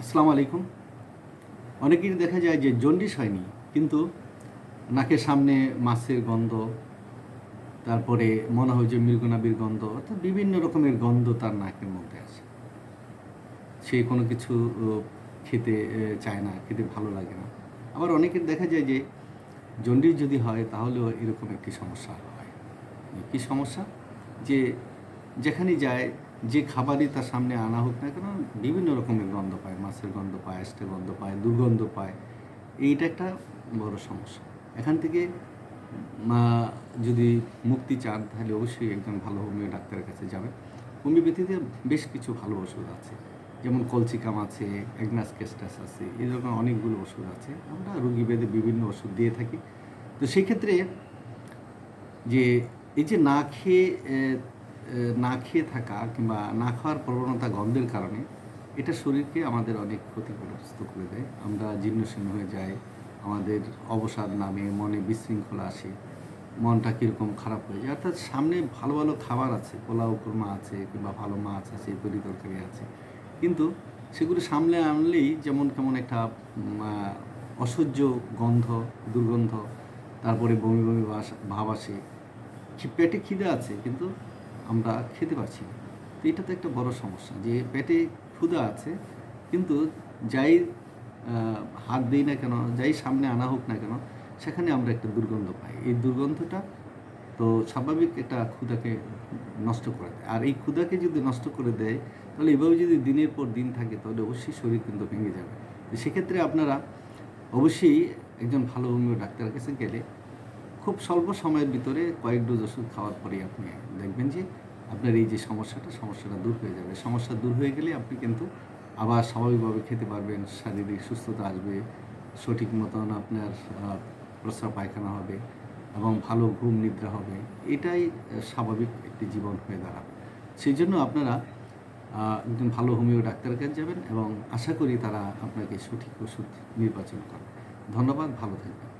আসসালামু আলাইকুম। অনেকেরই দেখা যায় যে জন্ডিস হয়নি, কিন্তু নাকের সামনে মাছের গন্ধ, তারপরে মনে হয় যে মৃগনাবির গন্ধ, অর্থাৎ বিভিন্ন রকমের গন্ধ তার নাকের মধ্যে আছে সে কোনো কিছু খেতে চায় না, খেতে ভালো লাগে না। আবার অনেকের দেখা যায় যে জন্ডিস যদি হয়, তাহলেও এরকম একটি সমস্যা হয়। কী সমস্যা? যে যেখানে যায় যে খাবারই তার সামনে আনা হোক না কেন, বিভিন্ন রকমের গন্ধ পায়, মাছের গন্ধ পায় আষ্টের গন্ধ পায়, দুর্গন্ধ পায়। এইটা একটা বড় সমস্যা। এখান থেকে মা যদি মুক্তি চান, তাহলে অবশ্যই একজন ভালো হোমিও ডাক্তারের কাছে যাবেন। হোমিওপ্যাথিতে বেশ কিছু ভালো ওষুধ আছে। যেমন কলসিকাম আছে, অ্যাগনাস কেস্টাস আছে, এরকম অনেকগুলো ওষুধ আছে। আমরা রুগী বেদে বিভিন্ন ওষুধ দিয়ে থাকি। তো সেক্ষেত্রে যে এই যে না খেয়ে না খেয়ে থাকা কিংবা না খাওয়ার প্রবণতা গন্ধের কারণে এটা শরীরকে আমাদের অনেক ক্ষতিগ্রস্ত করে দেয়। আমরা জীর্ণশীর্ণ হয়ে যাই, আমাদের অবসাদ নামে, মনে বিশৃঙ্খলা আসে, মনটা কীরকম খারাপ হয়ে যায়। অর্থাৎ সামনে ভালো ভালো খাবার আছে, পোলাও, কুরমা আছে কিংবা ভালো মাছ আছে, তরি তরকারি আছে। কিন্তু সেগুলো সামনে আনলেই যেমন কেমন একটা অসহ্য গন্ধ, দুর্গন্ধ, তারপরে বমি বমি ভাব আসে। পেটে খিদে আছে, কিন্তু আমরা খেতে পারছি না। তো এটা তো একটা বড় সমস্যা যে পেটে ক্ষুধা আছে, কিন্তু যাই হাত দিই না কেন, যাই সামনে আনা হোক না কেন, সেখানে আমরা একটা দুর্গন্ধ পাই। এই দুর্গন্ধটা তো স্বাভাবিক এটা ক্ষুধাকে নষ্ট করে দেয়। আর এই ক্ষুধাকে যদি নষ্ট করে দেয়, তাহলে এভাবে যদি দিনের পর দিন থাকে, তাহলে অবশ্যই শরীর কিন্তু ভেঙে যাবে। সেক্ষেত্রে আপনারা অবশ্যই একজন ভালো হোমিও ডাক্তারের কাছে গেলে খুব স্বল্প সময়ের ভিতরে কয়েক ডোজ ওষুধ খাওয়ার পরেই আপনি দেখবেন যে আপনার এই যে সমস্যাটা সমস্যাটা দূর হয়ে যাবে। সমস্যা দূর হয়ে গেলে আপনি কিন্তু আবার স্বাভাবিকভাবে খেতে পারবেন, শারীরিক সুস্থতা আসবে, সঠিক মতন আপনার প্রস্রাব পায়খানা হবে এবং ভালো ঘুম নিদ্রা হবে। এটাই স্বাভাবিক একটি জীবন হয়ে দাঁড়াবে। সেই জন্য আপনারা একজন ভালো হোমিও ডাক্তারের কাছে যাবেন এবং আশা করি তারা আপনাকে সঠিক ওষুধ নির্বাচন করবে। ধন্যবাদ, ভালো থাকবেন।